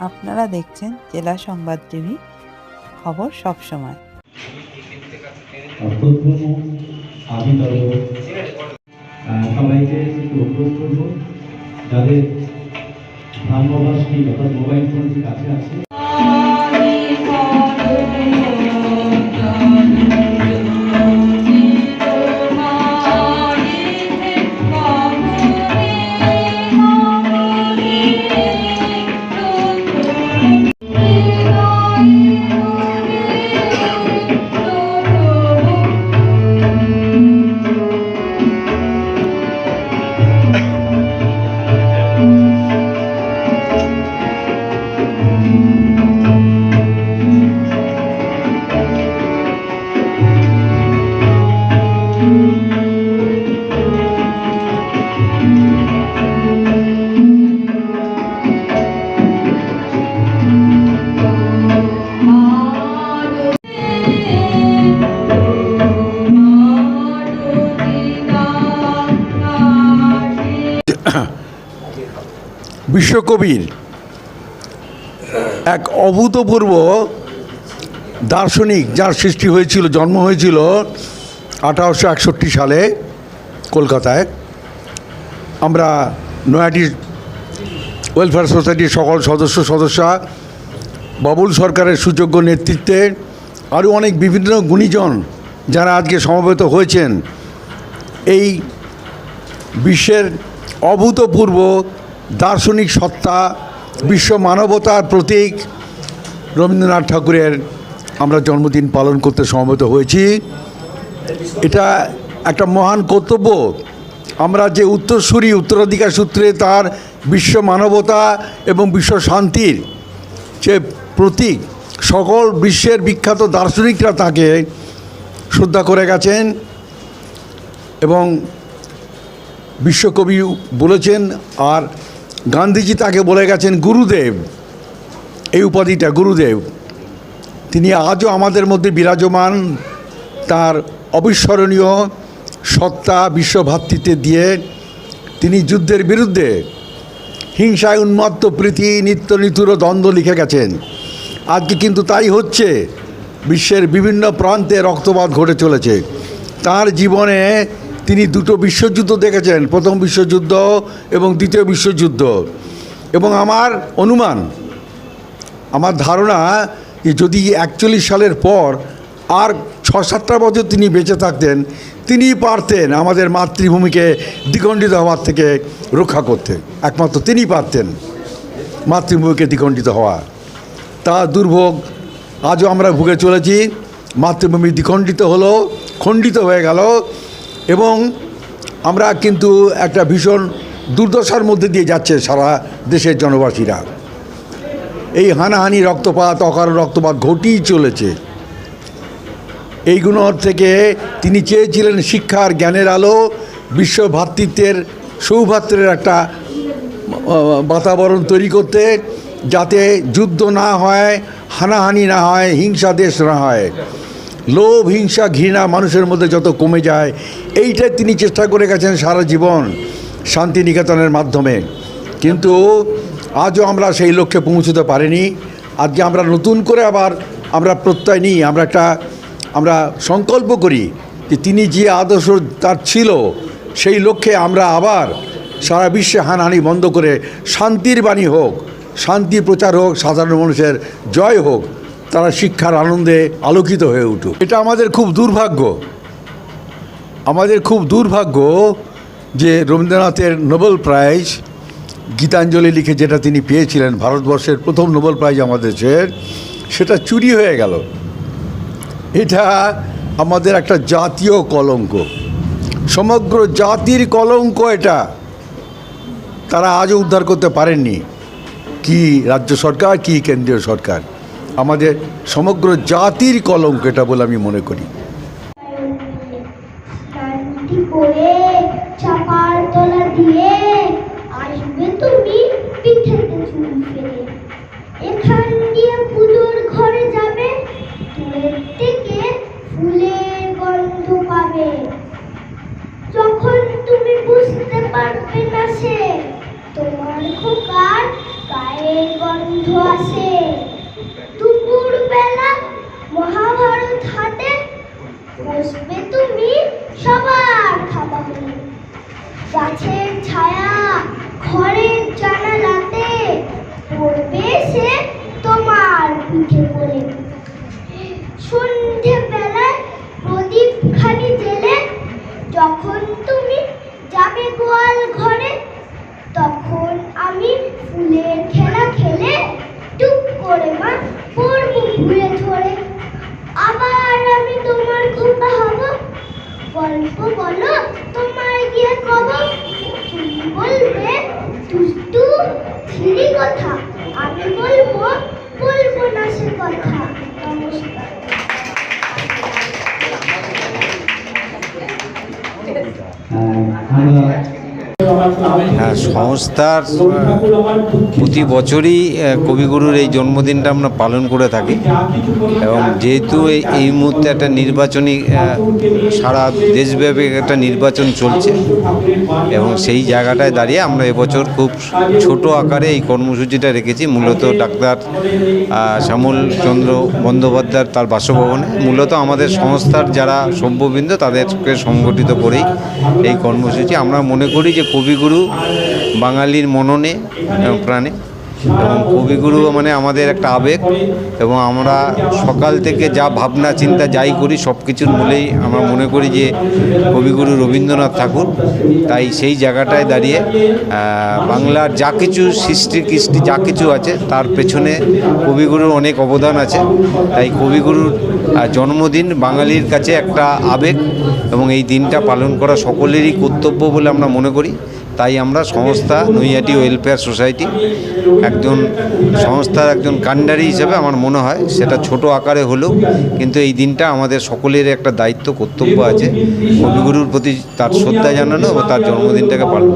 আপনারা দেখছেন জেলা সংবাদ টিভি খবর সব সময়। সবাইকে অনুরোধ যাদের মোবাইল কাছে আছে বিশ্বকবির এক অভূতপূর্ব দার্শনিক যার সৃষ্টি হয়েছিল, জন্ম হয়েছিল আঠারোশো একষট্টি সালে কলকাতায়। আমরা নয়াটি ওয়েলফেয়ার সোসাইটির সকল সদস্য, সদস্যা, বাবুল সরকারের সুযোগ্য নেতৃত্বে আরও অনেক বিভিন্ন গুণীজন যারা আজকে সমবেত হয়েছেন, এই বিশ্বের অভূতপূর্ব দার্শনিক সত্তা, বিশ্ব মানবতার প্রতীক রবীন্দ্রনাথ ঠাকুরের আমরা জন্মদিন পালন করতে সমবেত হয়েছি। এটা একটা মহান কর্তব্য। আমরা যে উত্তরসূরি, উত্তরাধিকার সূত্রে তার বিশ্ব মানবতা এবং বিশ্ব শান্তির যে প্রতীক, সকল বিশ্বের বিখ্যাত দার্শনিকরা তাকে শ্রদ্ধা করে গেছেন এবং বিশ্বকবি বলেছেন, আর গান্ধীজি তাকে বলে গেছেন, গুরুদেব। এই উপাধিটা, গুরুদেব। তিনি আজও আমাদের মধ্যে বিরাজমান, তার অবিস্মরণীয় সত্তা বিশ্বভাতৃত্বে দিয়ে তিনি যুদ্ধের বিরুদ্ধে হিংসায় উন্মত্ত প্রীতি, নিত্য নিতুর দ্বন্দ্ব লিখে গেছেন। আজকে কিন্তু তাই হচ্ছে, বিশ্বের বিভিন্ন প্রান্তে রক্তপাত ঘটে চলেছে। তার জীবনে তিনি দুটো বিশ্বযুদ্ধ দেখেছেন। প্রথম বিশ্বযুদ্ধ এবং দ্বিতীয় বিশ্বযুদ্ধ। এবং আমার অনুমান, আমার ধারণা যে যদি একচল্লিশ সালের পর আর ছ সাতটা বছর তিনি বেঁচে থাকতেন, তিনি পারতেন আমাদের মাতৃভূমিকে দ্বিখণ্ডিত হওয়ার থেকে রক্ষা করতে। একমাত্র তিনি পারতেন মাতৃভূমিকে দ্বিখণ্ডিত হওয়া। তা দুর্ভোগ, আজও আমরা ভুগে চলেছি। মাতৃভূমি দ্বিখণ্ডিত হলো, খণ্ডিত হয়ে গেল। এবং আমরা কিন্তু একটা ভীষণ দুর্দশার মধ্যে দিয়ে যাচ্ছে সারা দেশের জনবাসীরা। এই হানাহানি রক্তপাত, অকারণ রক্তপাত ঘটিয়ে চলেছে। এইগুলোর থেকে তিনি চেয়েছিলেন শিক্ষার জ্ঞানের আলো, বিশ্ব ভ্রাতৃত্বের সৌভাত্রের একটা বাতাবরণ তৈরি করতে, যাতে যুদ্ধ না হয়, হানাহানি না হয়, হিংসা দেশ না হয়। লোভ, হিংসা, ঘৃণা মানুষের মধ্যে যত কমে যায় এইটাই তিনি চেষ্টা করে গেছেন সারা জীবন শান্তিনিকেতনের মাধ্যমে। কিন্তু আজও আমরা সেই লক্ষ্যে পৌঁছতে পারিনি। আজকে আমরা নতুন করে আবার আমরা প্রত্যয় নিই। আমরা একটা, আমরা সংকল্প করি যে তিনি যে আদর্শ তার ছিল, সেই লক্ষ্যে আমরা আবার সারা বিশ্বে হানাহানি বন্ধ করে শান্তির বাণী হোক শান্তি প্রচার হোক, সাধারণ মানুষের জয় হোক তারা শিক্ষার আনন্দে আলোকিত হয়ে উঠুক। এটা আমাদের খুব দুর্ভাগ্য। আমাদের খুব দুর্ভাগ্য যে রবীন্দ্রনাথের নোবেল প্রাইজ, গীতাঞ্জলি লিখে যেটা তিনি পেয়েছিলেন, ভারতবর্ষের প্রথম নোবেল প্রাইজ আমাদের দেশের, সেটা চুরি হয়ে গেল। এটা আমাদের একটা জাতীয় কলঙ্ক। সমগ্র জাতির কলঙ্ক এটা। তারা আজও উদ্ধার করতে পারেননি। কি রাজ্য সরকার, কি কেন্দ্রীয় সরকার। আমাদের সমগ্র জাতির কলঙ্ক এটা বলে আমি মনে করি। যখন তুমি বুঝতে তোমার খোকার গায়ের গন্ধ আসে। দুপুর বেলা মহাভারত হাতে বসবে তুমি সবার হলে। গাছের ছায়া জানালাতে পড়বে সে তোমার পিঠে করে। সন্ধে বেলায় প্রদীপ খানি জেলে যখন তুমি যাবে গোয়াল ঘরে, তখন আমি ফুলের খেলা খেলে টুক করে মা পড়ব ঘুরে ধরে আবার আমি তোমার খোকা হব গল্প বলো তোমায় গিয়ে কব? তুমি বলবে, দুষ্টু ছিরি কথা। আমি বলব বলব না সে কথা। নমস্কার। আমরা হ্যাঁ সংস্থার প্রতি বছরই কবিগুরুর এই জন্মদিনটা আমরা পালন করে থাকি। এবং যেহেতু এই- মুহূর্তে একটা নির্বাচনী সারা দেশব্যাপী একটা নির্বাচন চলছে, এবং সেই জায়গাটায় দাঁড়িয়ে আমরা এবছর খুব ছোট আকারে এই কর্মসূচিটা রেখেছি। মূলত ডাক্তার শ্যামল চন্দ্র বন্দ্যোপাধ্যায় তার বাসভবনে। মূলত আমাদের সংস্থার যারা সভ্যবৃন্দ, তাদেরকে সংগঠিত করেই এই কর্মসূচি। আমরা মনে করি যে কবিগুরু বাঙালির মননে এবং প্রাণে। এবং কবিগুরু মানে আমাদের একটা আবেগ এবং আমরা সকাল থেকে যা ভাবনা, চিন্তা, যাই করি সব কিছুর মূলেই আমরা মনে করি যে কবিগুরু রবীন্দ্রনাথ ঠাকুর। তাই সেই জায়গাটায় দাঁড়িয়ে বাংলার যা কিছু সৃষ্টি, কৃষ্টি, যা কিছু আছে, তার পেছনে কবিগুরুর অনেক অবদান আছে। তাই কবিগুরুর জন্মদিন বাঙালির কাছে একটা আবেগ এবং এই দিনটা পালন করা সকলেরই কর্তব্য বলে আমরা মনে করি। তাই আমরা সংস্থা নৈহাটি ওয়েলফেয়ার সোসাইটি একজন সংস্থার একজন কান্ডারি হিসেবে আমার মনে হয়, সেটা ছোট আকারে হলেও কিন্তু এই দিনটা আমাদের সকলের একটা দায়িত্ব, কর্তব্য আছে। কবিগুরুর প্রতি তার শ্রদ্ধা জানানো ও তার জন্মদিনটাকে পালন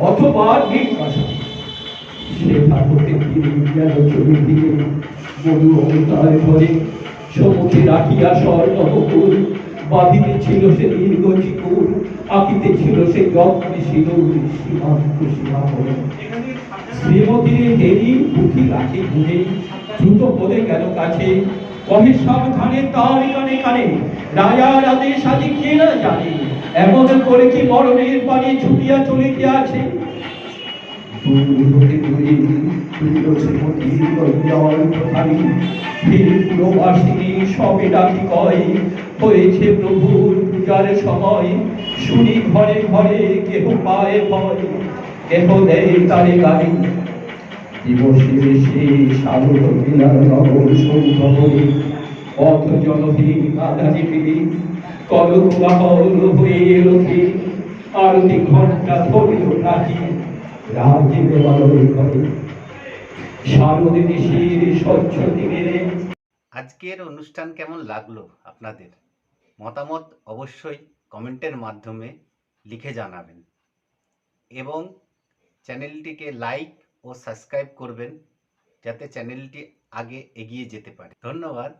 অথবা ছিল সে দীর্ঘ চিকুর ছিল সে যত্নে সিঁদুর সীমান্ত সীমা হয়ে শ্রীমতীর হেরি পুঁথি রাখে ঘুরে, দ্রুত পদে গেল কাছে, কহে সাবধানে কানে রাজার আদেশ আজি কে না জানে? এমন করে কি মরণের পানি ছুটিয়া চলিতে আছে? বীরপুর সবে ডাকি কয় হয়েছে প্রভুর পূজার সময় শুনি ঘরে ঘরে কেহ পায় ভয় কেহ দেয় তারে গাড়ি দিবসে শেষ আলো বিলার নগর সৌধরে পথ জনহীন আধারে ফিরি কলক বাহল হয়ে আরতি ঘণ্টা ধরিল নাকি রাজে দেওয়ালয় করে স্বচ্ছ দিনে আজকের অনুষ্ঠান কেমন লাগল আপনাদের? মতামত অবশ্যই কমেন্টের মাধ্যমে লিখে জানাবেন। এবং চ্যানেলটিকে লাইক ও সাবস্ক্রাইব করবেন যাতে চ্যানেলটি আগে এগিয়ে যেতে পারে। ধন্যবাদ।